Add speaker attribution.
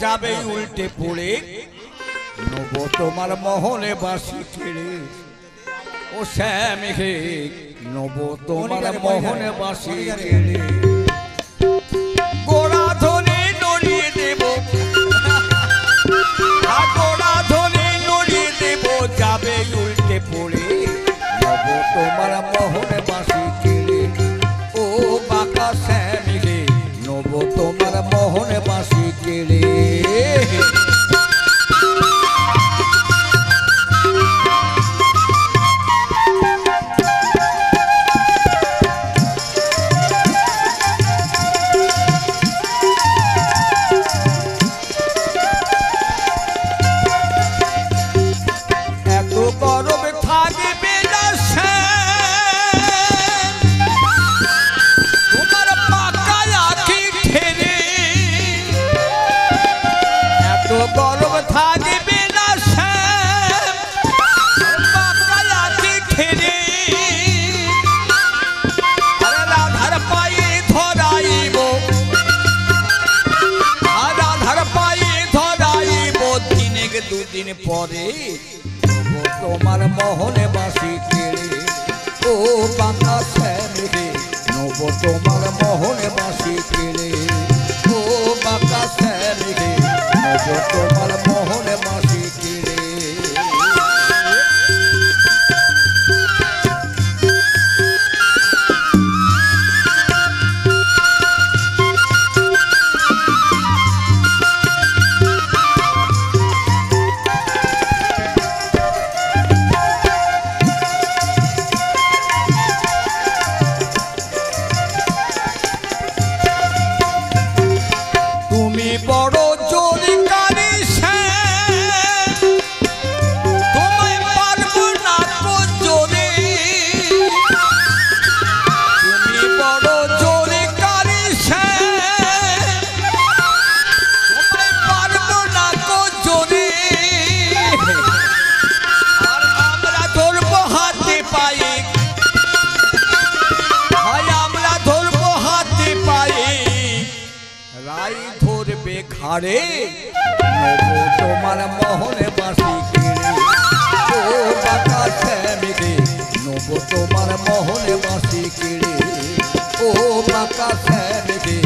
Speaker 1: যাবে উল্টে পড়ে। নব তোমার মহলে বাসি কেড়ে ও শ্যাম হে নব তোমার মহলে বাসি কেড়ে দুদিন পরে তোমার মহলে বাসি কেড়ে, ও বাঁকা শ্যামে নব তোমার মহলে বাসি কেড়ে, ও বাঁকা শ্যামে নব তোমার মহলে বাসি নব তোমার মহলে বাসি কেড়ে ও বাতা শ্যামিকে নব তোমার মহলে বাসি কিরে। ও বাতা শ্যামিকে